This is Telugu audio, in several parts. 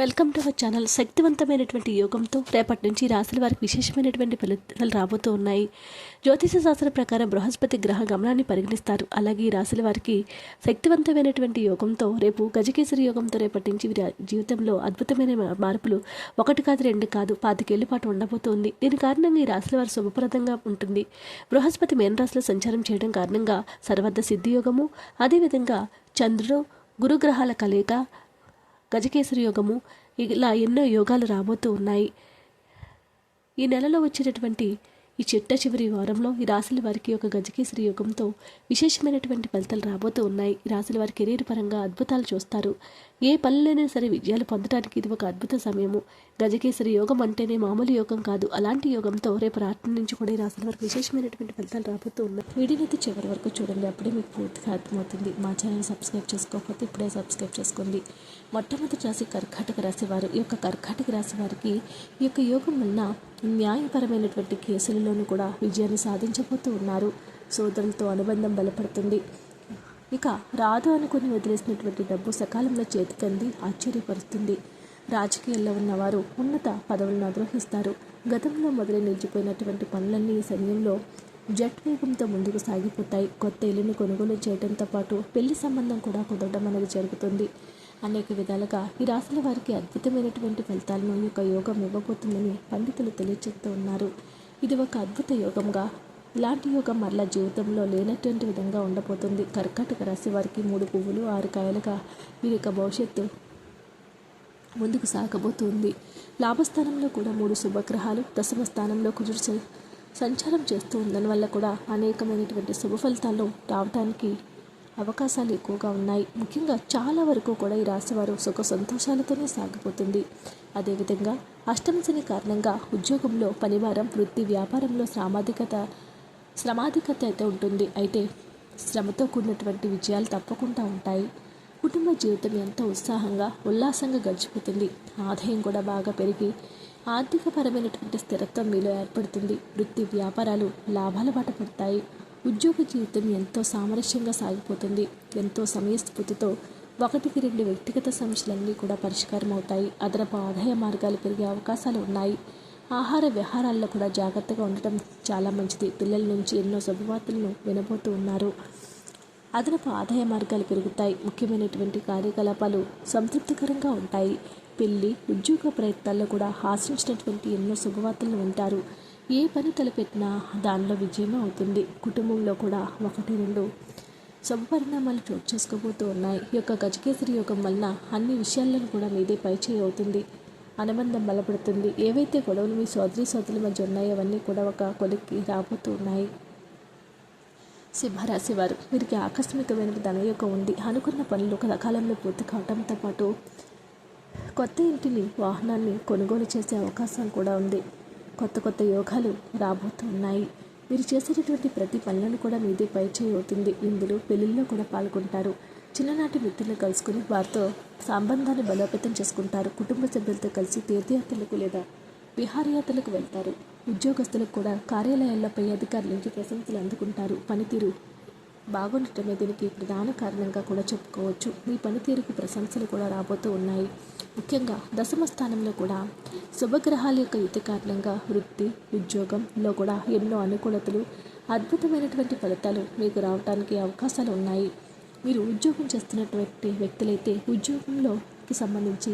Welcome to our channel. శక్తివంతమైనటువంటి యోగంతో రేపటి నుంచి రాశుల వారికి విశేషమైనటువంటి ఫలితాలు రాబోతూ ఉన్నాయి. జ్యోతిష శాస్త్రం ప్రకారం బృహస్పతి గ్రహ గమనాన్ని పరిగణిస్తారు. అలాగే ఈ రాశుల వారికి శక్తివంతమైనటువంటి యోగంతో రేపు గజకేసరి యోగంతో రేపటి నుంచి వీరి జీవితంలో అద్భుతమైన మార్పులు ఒకటి కాదు రెండు కాదు పాతికేళ్ళ పాటు ఉండబోతోంది. దీని కారణంగా ఈ రాశుల వారు శుభప్రదంగా ఉంటుంది. బృహస్పతి మేన రాశిలో సంచారం చేయడం కారణంగా సర్వద్ద సిద్ధి యోగము అదేవిధంగా చంద్రుడు గురుగ్రహాల కలయిక గజకేసరి యోగము ఇలా ఎన్నో యోగాలు రాబోతూ ఉన్నాయి. ఈ నెలలో వచ్చేటటువంటి ఈ చిట్ట చివరి వారంలో ఈ రాశుల వారికి ఒక గజకేసరి యోగంతో విశేషమైనటువంటి ఫలితాలు రాబోతూ ఉన్నాయి. ఈ రాశుల వారి కెరీర్ పరంగా అద్భుతాలు చూస్తారు. ఏ పనులైనా సరే విజయాలు పొందడానికి ఇది ఒక అద్భుత సమయము. గజకేసరి యోగం అంటేనే మామూలు యోగం కాదు. అలాంటి యోగంతో రేపు రాత్రి నుంచి కూడా ఈ రాశుల వారికి విశేషమైనటువంటి ఫలితాలు రాబోతూ ఉన్నాయి. వీడియోనైతే చివరి వరకు చూడండి. అప్పుడే మీకు పూర్తిగా అర్థమవుతుంది. మా ఛానల్ సబ్స్క్రైబ్ చేసుకోకపోతే ఇప్పుడే సబ్స్క్రైబ్ చేసుకోండి. మొట్టమొదటి రాశి కర్కాటక రాశి వారు ఈ యొక్క కర్కాటక రాశి వారికి ఈ యొక్క యోగం వలన న్యాయపరమైనటువంటి కేసులలోనూ కూడా విజయాన్ని సాధించబోతూ ఉన్నారు. సోదరులతో అనుబంధం బలపడుతుంది. ఇక రాదు అనుకుని వదిలేసినటువంటి డబ్బు సకాలంలో చేతికంది ఆశ్చర్యపరుస్తుంది. రాజకీయాల్లో ఉన్నవారు ఉన్నత పదవులను అధిరోహిస్తారు గతంలో మొదలై నిలిచిపోయినటువంటి పనులన్నీ ఈ సమయంలో జట్ వేగంతో ముందుకు సాగిపోతాయి. కొత్త ఇల్లుని కొనుగోలు చేయడంతో పాటు పెళ్ళి సంబంధం కూడా కుదరడం అనేది జరుగుతుంది. అనేక విధాలుగా ఈ రాశుల వారికి అద్భుతమైనటువంటి ఫలితాలను ఈ యొక్క యోగం ఇవ్వబోతుందని పండితులు తెలియచేస్తూ ఉన్నారు. ఇది ఒక అద్భుత యోగంగా ఇలాంటి యోగం మరలా జీవితంలో లేనటువంటి విధంగా ఉండబోతుంది. కర్కాటక రాశి వారికి మూడు పువ్వులు ఆరు కాయలుగా వీరి యొక్క భవిష్యత్తు ముందుకు సాగబోతుంది. లాభస్థానంలో కూడా మూడు శుభగ్రహాలు దశమ స్థానంలో కుదురు సంచారం చేస్తూ ఉండడం వల్ల కూడా అనేకమైనటువంటి శుభ ఫలితాలు రావడానికి అవకాశాలు ఎక్కువగా ఉన్నాయి. ముఖ్యంగా చాలా వరకు కూడా ఈ రాశి వారు సుఖ సంతోషాలతోనే సాగిపోతుంది. అదేవిధంగా అష్టమశని కారణంగా ఉద్యోగంలో పనివారం వృత్తి వ్యాపారంలో శ్రామాధికత శ్రమాధికత అయితే ఉంటుంది. అయితే శ్రమతో కూడినటువంటి విజయాలు తప్పకుండా ఉంటాయి. కుటుంబ జీవితం ఎంతో ఉత్సాహంగా ఉల్లాసంగా గడిచిపోతుంది. ఆదాయం కూడా బాగా పెరిగి ఆర్థికపరమైనటువంటి స్థిరత్వం మీలో ఏర్పడుతుంది. వృత్తి వ్యాపారాలు లాభాల బాట పడతాయి. ఉద్యోగ జీవితం ఎంతో సామరస్యంగా సాగిపోతుంది. ఎంతో సమయస్ఫూర్తితో ఒకటికి రెండు వ్యక్తిగత సమస్యలన్నీ కూడా పరిష్కారం అవుతాయి. అదనపు ఆదాయ మార్గాలు పెరిగే అవకాశాలు ఉన్నాయి. ఆహార విహారాల్లో కూడా జాగ్రత్తగా ఉండటం చాలా మంచిది. పిల్లల నుంచి ఎన్నో శుభవార్తలను వినబోతూ ఉన్నారు. అదనపు ఆదాయ మార్గాలు పెరుగుతాయి. ముఖ్యమైనటువంటి కార్యకలాపాలు సంతృప్తికరంగా ఉంటాయి. పెళ్ళి ఉద్యోగ ప్రయత్నాల్లో కూడా ఆశించినటువంటి ఎన్నో శుభవార్తలను వింటారు. ఏ పని తలపెట్టినా దానిలో విజయం అవుతుంది. కుటుంబంలో కూడా ఒకటి రెండు శుభపరిణామాలు చోటు చేసుకోబోతూ ఉన్నాయి. ఈ యొక్క గజకేసరి యోగం వలన అన్ని విషయాలను కూడా మీదే పరిచయం అవుతుంది. అనుబంధం బలపడుతుంది. ఏవైతే గొడవలు మీ సోదరి సోదరుల మధ్య ఉన్నాయో అవన్నీ కూడా ఒక కొలిక్కి రాబోతూ ఉన్నాయి. సింహరాశి వారు వీరికి ఆకస్మికమైన ధనయోగం ఉంది. అనుకున్న పనులు సకాలంలో పూర్తి కావడంతో పాటు కొత్త ఇంటిని వాహనాన్ని కొనుగోలు చేసే అవకాశం కూడా ఉంది. కొత్త కొత్త యోగాలు రాబోతున్నాయి. మీరు చేసేటటువంటి ప్రతి పనులను కూడా మీదే పరిచయం అవుతుంది. ఇందులో పెళ్ళిల్లో కూడా పాల్గొంటారు. చిన్ననాటి మిత్రులు కలుసుకుని వారితో సంబంధాన్ని బలోపేతం చేసుకుంటారు. కుటుంబ సభ్యులతో కలిసి తీర్థయాత్రలకు లేదా విహారయాత్రలకు వెళ్తారు. ఉద్యోగస్తులకు కూడా కార్యాలయాల్లోపై అధికారుల నుంచి ప్రశంసలు అందుకుంటారు. పనితీరు బాగుండటమే దీనికి ప్రధాన కారణంగా కూడా చెప్పుకోవచ్చు. మీ పనితీరుకు ప్రశంసలు కూడా రాబోతూ ఉన్నాయి. ముఖ్యంగా దశమ స్థానంలో కూడా శుభగ్రహాల యొక్క యుతి కారణంగా వృత్తి ఉద్యోగంలో కూడా ఎన్నో అనుకూలతలు అద్భుతమైనటువంటి ఫలితాలు మీకు రావడానికి అవకాశాలు ఉన్నాయి. మీరు ఉద్యోగం చేస్తున్నటువంటి వ్యక్తులైతే ఉద్యోగంలోకి సంబంధించి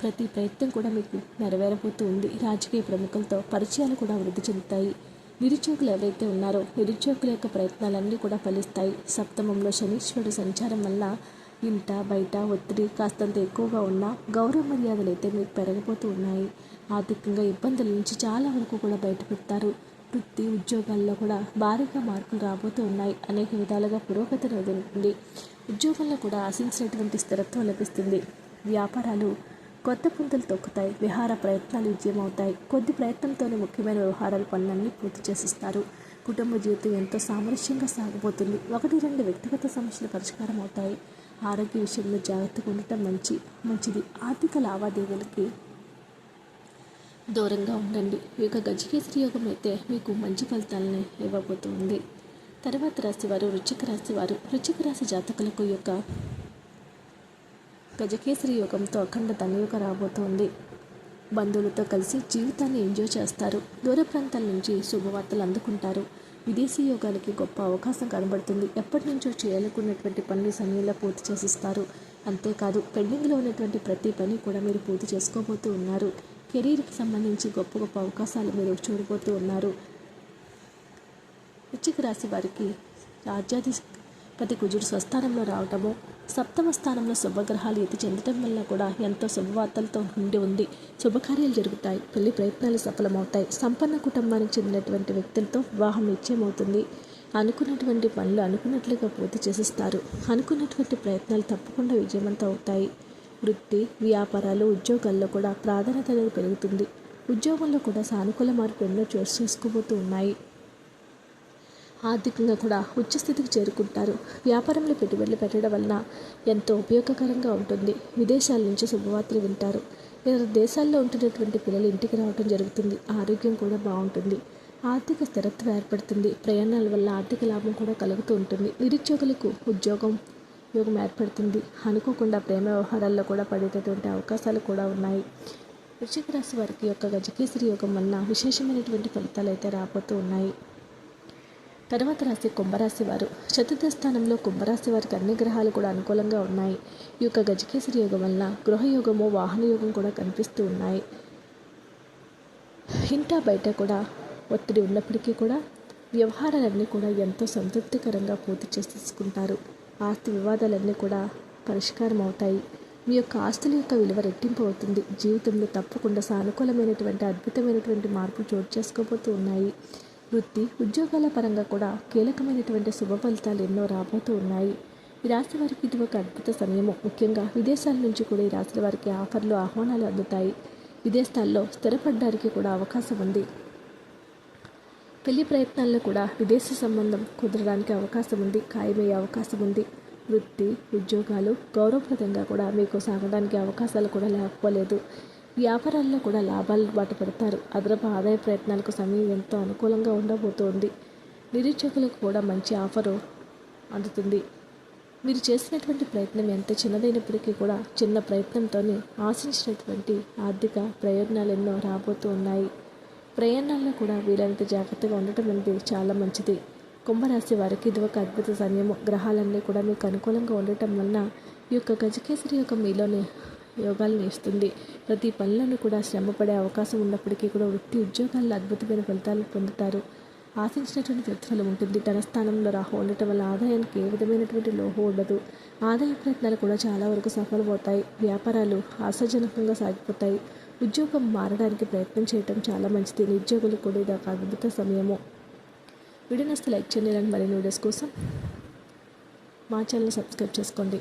ప్రతి ప్రయత్నం కూడా మీకు నెరవేరబోతూ ఉంది. రాజకీయ ప్రముఖులతో పరిచయాలు కూడా వృద్ధి చెందుతాయి. నిరుద్యోగులు ఎవరైతే ఉన్నారో నిరుద్యోగుల యొక్క ప్రయత్నాలన్నీ కూడా ఫలిస్తాయి. సప్తమంలో శనీశ్వరుడు సంచారం వల్ల ఇంట బయట ఒత్తిడి కాస్తంత ఎక్కువగా ఉన్న గౌరవ మర్యాదలు అయితే మీకు పెరగబోతూ ఉన్నాయి. ఆర్థికంగా ఇబ్బందుల నుంచి చాలా వరకు కూడా బయటపెడతారు. వృత్తి ఉద్యోగాల్లో కూడా భారీగా మార్పులు రాబోతూ ఉన్నాయి. అనేక విధాలుగా పురోగతి ఉంటుంది ఉద్యోగంలో కూడా ఆశించినటువంటి స్థిరత్వం లభిస్తుంది. వ్యాపారాలు కొత్త పుంతలు తొక్కుతాయి. విహార ప్రయత్నాలు విజయమవుతాయి. కొద్ది ప్రయత్నంతోనే ముఖ్యమైన వ్యవహారాలు పనులన్నీ పూర్తి చేసిస్తారు. కుటుంబ జీవితం ఎంతో సామరస్యంగా సాగబోతుంది. ఒకటి రెండు వ్యక్తిగత సమస్యలు పరిష్కారం అవుతాయి ఆరోగ్య విషయంలో జాగ్రత్తగా ఉండటం మంచి మంచిది. ఆర్థిక లావాదేవీలకి దూరంగా ఉండండి. ఈ యొక్క గజకేసరి యోగం అయితే మీకు మంచి ఫలితాలని ఇవ్వబోతుంది. తర్వాత రాశి వారు వృచ్చిక రాశి వారు వృచ్చిక రాశి జాతకులకు యొక్క గజకేసరి యోగంతో అఖండ ధనయోగ రాబోతోంది. బంధువులతో కలిసి జీవితాన్ని ఎంజాయ్ చేస్తారు. దూర ప్రాంతాల నుంచి శుభవార్తలు అందుకుంటారు. విదేశీ యోగానికి గొప్ప అవకాశం కనబడుతుంది. ఎప్పటి నుంచో చేయాలనుకున్నటువంటి పనులు సమయంలో పూర్తి చేసిస్తారు. అంతేకాదు పెండింగ్లో ఉన్నటువంటి ప్రతి పని కూడా మీరు పూర్తి చేసుకోబోతూ ఉన్నారు. కెరీర్కి సంబంధించి గొప్ప గొప్ప అవకాశాలు మీరు చూడబోతూ ఉన్నారు. వృశ్చిక రాశి వారికి రాజ్యాధి ప్రతి కుజుడు స్వస్థానంలో రావటము సప్తమ స్థానంలో శుభగ్రహాలు ఎత్తి చెందటం వల్ల కూడా ఎంతో శుభవార్తలతో ఉండి ఉంది. శుభకార్యాలు జరుగుతాయి. పెళ్ళి ప్రయత్నాలు సఫలమవుతాయి. సంపన్న కుటుంబానికి చెందినటువంటి వ్యక్తులతో వివాహం నిశ్చయమవుతుంది. అనుకున్నటువంటి పనులు అనుకున్నట్లుగా పూర్తి చేసిస్తారు. అనుకున్నటువంటి ప్రయత్నాలు తప్పకుండా విజయవంతం అవుతాయి. వృత్తి వ్యాపారాలు ఉద్యోగాల్లో కూడా ప్రాధాన్యత అనేది పెరుగుతుంది. ఉద్యోగంలో కూడా సానుకూల మార్పు ఎన్నో చోటు చేసుకోబోతూ ఉన్నాయి. ఆర్థికంగా కూడా ఉచ్చస్థితికి చేరుకుంటారు. వ్యాపారంలో పెట్టుబడులు పెట్టడం వలన ఎంతో ఉపయోగకరంగా ఉంటుంది. విదేశాల నుంచి శుభవార్తలు వింటారు. ఇతర దేశాల్లో ఉంటున్నటువంటి పిల్లలు ఇంటికి రావడం జరుగుతుంది. ఆరోగ్యం కూడా బాగుంటుంది. ఆర్థిక స్థిరత్వం ఏర్పడుతుంది. ప్రయాణాల వల్ల ఆర్థిక లాభం కూడా కలుగుతూ ఉంటుంది. నిరుద్యోగులకు ఉద్యోగం యోగం ఏర్పడుతుంది. అనుకోకుండా ప్రేమ వ్యవహారాల్లో కూడా పడేటటువంటి అవకాశాలు కూడా ఉన్నాయి. వృశ్చిక రాశి వారికి యొక్క గజకేసరి యోగం వలన విశేషమైనటువంటి ఫలితాలు అయితే రాబోతూ ఉన్నాయి. తర్వాత రాశి కుంభరాశి వారు. చతుర్థ స్థానంలో కుంభరాశి వారికి అన్ని గ్రహాలు కూడా అనుకూలంగా ఉన్నాయి. ఈ యొక్క గజకేసరి యోగం వలన గృహయోగము వాహన యోగం కూడా కనిపిస్తూ ఉన్నాయి. ఇంటా బయట కూడా ఒత్తిడి ఉన్నప్పటికీ కూడా వ్యవహారాలన్నీ కూడా ఎంతో సంతృప్తికరంగా పూర్తి చేసేసుకుంటారు ఆస్తి వివాదాలన్నీ కూడా పరిష్కారం అవుతాయి. మీ యొక్క ఆస్తుల యొక్క విలువ రెట్టింపు అవుతుంది. జీవితంలో తప్పకుండా సానుకూలమైనటువంటి అద్భుతమైనటువంటి మార్పులు చోటు చేసుకోబోతూ ఉన్నాయి. వృత్తి ఉద్యోగాల పరంగా కూడా కీలకమైనటువంటి శుభ ఫలితాలు ఎన్నో రాబోతూ ఉన్నాయి. ఈ రాశి వారికి ఇది ఒక అద్భుత సమయము. ముఖ్యంగా విదేశాల నుంచి కూడా ఈ రాశుల వారికి ఆఫర్లు ఆహ్వానాలు అందుతాయి. విదేశాల్లో స్థిరపడడానికి కూడా అవకాశం ఉంది. పెళ్ళి ప్రయత్నాల్లో కూడా విదేశీ సంబంధం కుదరడానికి అవకాశం ఉంది. ఖాయమయ్యే అవకాశం ఉంది. వృత్తి ఉద్యోగాలు గౌరవప్రదంగా కూడా మీకు సాగడానికి అవకాశాలు కూడా లేకపోలేదు. వ్యాపారాల్లో కూడా లాభాలు బాట పెడతారు. అదనపు ఆదాయ ప్రయత్నాలకు సమయం ఎంతో అనుకూలంగా ఉండబోతోంది. నిరుద్యోగులకు కూడా మంచి ఆఫరు అందుతుంది. మీరు చేసినటువంటి ప్రయత్నం ఎంత చిన్నదైనప్పటికీ కూడా చిన్న ప్రయత్నంతోనే ఆశించినటువంటి ఆర్థిక ప్రయోజనాలు ఎన్నో రాబోతూ ఉన్నాయి ప్రయాణాల్లో కూడా వీలైనంత జాగ్రత్తగా ఉండటం అనేది చాలా మంచిది. కుంభరాశి వారికి ఇది ఒక అద్భుత సమయము. గ్రహాలన్నీ కూడా మీకు అనుకూలంగా ఉండటం వలన ఈ యొక్క గజకేసరి యొక్క మీలోని యోగాలను ఇస్తుంది ప్రతి పనులను కూడా శ్రమపడే అవకాశం ఉన్నప్పటికీ కూడా వృత్తి ఉద్యోగాల్లో అద్భుతమైన ఫలితాలు పొందుతారు. ఆశించినటువంటి ప్రతిఫలం ఉంటుంది. తన స్థానంలో రాహు ఉండటం వల్ల ఆదాయానికి ఏ విధమైనటువంటి లోహం ఉండదు. ఆదాయ ప్రయత్నాలు కూడా చాలా వరకు సఫలమవుతాయి. వ్యాపారాలు ఆశాజనకంగా సాగిపోతాయి. ఉద్యోగం మారడానికి ప్రయత్నం చేయటం చాలా మంచిది. నిరుద్యోగులు కూడా ఇది ఒక అద్భుత సమయము. వీడియో లైక్ చేయండి. ఇలాంటి మరిన్ని వీడియోస్ కోసం మా ఛానల్ సబ్స్క్రైబ్ చేసుకోండి.